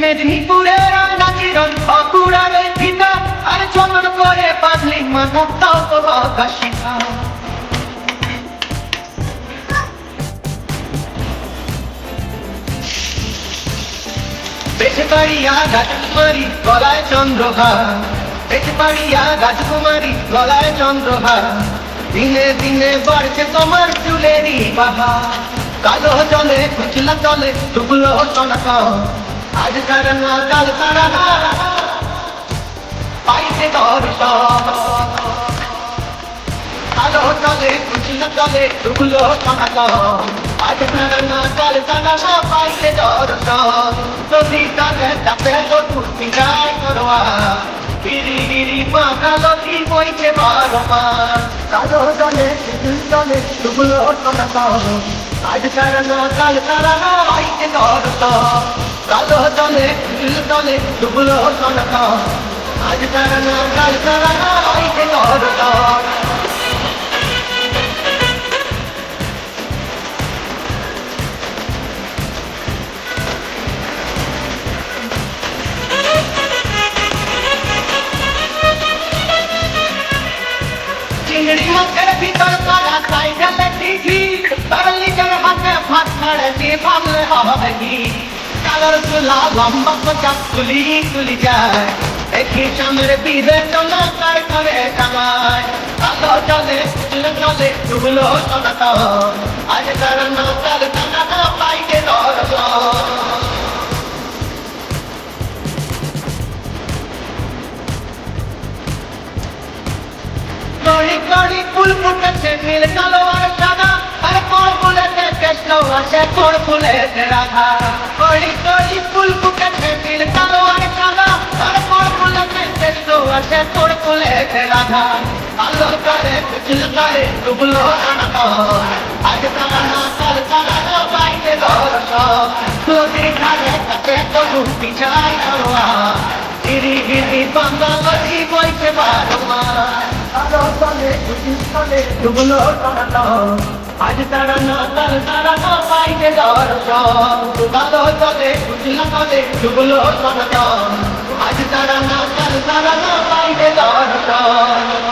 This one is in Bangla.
মেদিনীপুরের নাচিরন বাঁকুড়ার পিতা আর চন্দন করে বাঁধলি মানব তাও তো আকাশিকা বেঁচে পারিয়া রাজকুমারী গলায় চন্দ্রহার। বেঁচে পারিয়া রাজকুমারী গলায় চন্দ্রহার দিনে দিনে বাড়ছে তোমার চুলেরই বাহার কালো জলে কুচলা জলে ডুবলো সোনাকা আজ তারা কাল তারা না পাইছে দর্শন আলো চলে কুচলা চলে ডুবলো সোনাকা আজ তারা কাল তারা না পাইছে দর্শন যদি তাদের চাপে তো তুমি যাই করোয়া বিরি বিরি মা কি বইছে বারো মাস কালো জলে কুচলা চলে ডুবলো সোনাকা আজ তারা কাল তারা না পাইছে দর্শন কালো জলে কুচলা চলে ডুবলো সোনাকা আজ তারা না কাল তারা না পাইছে দর্শন চিংড়ি মাছের ভিতর তারা খাই গেলে টিকি তার নিজের হাতে ভাত ছাড়ে দিয়ে ভাবলে হবে কি কালার চুলা, লম্বা কোচা তুলি তুলি যায়। দেখি সামনে বিবেচনা তার করে কামায় চলে চলে নীল কালো আছে কোন ফুলেতে রাধা। কড়ি কড়ি ফুল ফুটেছে নীল কালো আর সাদা কোন ফুলেতে কৃষ্ণ আছে কোন ফুলেতে রাধা। আলো করে কুচল করে ডুবলো আজ তারা না কাল তারা না পাইতে দর্শক নদীর ধারে কাছে তবু গিরি গিরি বাংলাবাসী বইছে বারো মাস। ডুবলো আজ তারা না কাল তারা না পাইতে দর্শন আলো চলে কুচিল চলে ডুবলো টানা আজ তারা না কাল তারা না পাইতে দর্শন